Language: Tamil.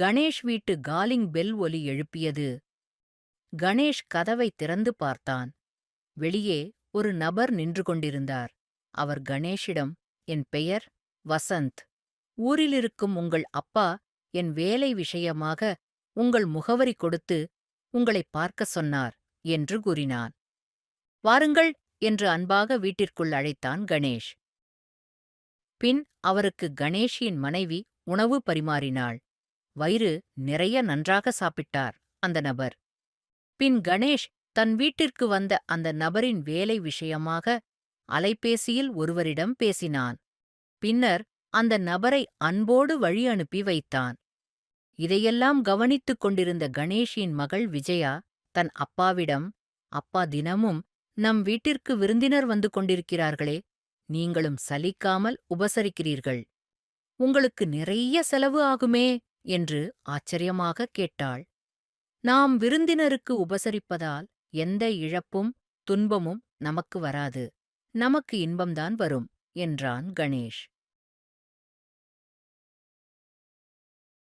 கணேஷ் வீட்டு காலிங் பெல் ஒலி எழுப்பியது. கணேஷ் கதவை திறந்து பார்த்தான். வெளியே ஒரு நபர் நின்று கொண்டிருந்தார். அவர் கணேஷிடம் என் பெயர் வசந்த். ஊரிலிருக்கும் உங்கள் அப்பா என் வேலை விஷயமாக உங்கள் முகவரி கொடுத்து உங்களைப் பார்க்கச் சொன்னார் என்று கூறினான். வாருங்கள் என்று அன்பாக வீட்டிற்குள் அழைத்தான் கணேஷ். பின் அவருக்கு கணேஷின் மனைவி உணவு பரிமாறினாள். வயிறு நிறைய நன்றாக சாப்பிட்டார் அந்த நபர். பின் கணேஷ் தன் வீட்டிற்கு வந்த அந்த நபரின் வேலை விஷயமாக அலைபேசியில் ஒருவரிடம் பேசினான். பின்னர் அந்த நபரை அன்போடு வழி அனுப்பி வைத்தான். இதையெல்லாம் கவனித்துக் கொண்டிருந்த கணேஷின் மகள் விஜயா தன் அப்பாவிடம் அப்பா தினமும் நம் வீட்டிற்கு விருந்தினர் வந்து கொண்டிருக்கிறார்களே நீங்களும் சலிக்காமல் உபசரிக்கிறீர்கள். உங்களுக்கு நிறைய செலவு ஆகுமே! என்று ஆச்சரியமாக கேட்டாள். நாம் விருந்தினருக்கு உபசரிப்பதால் எந்த இழப்பும் துன்பமும் நமக்கு வராது. நமக்கு இன்பம்தான் வரும் என்றான் கணேஷ்.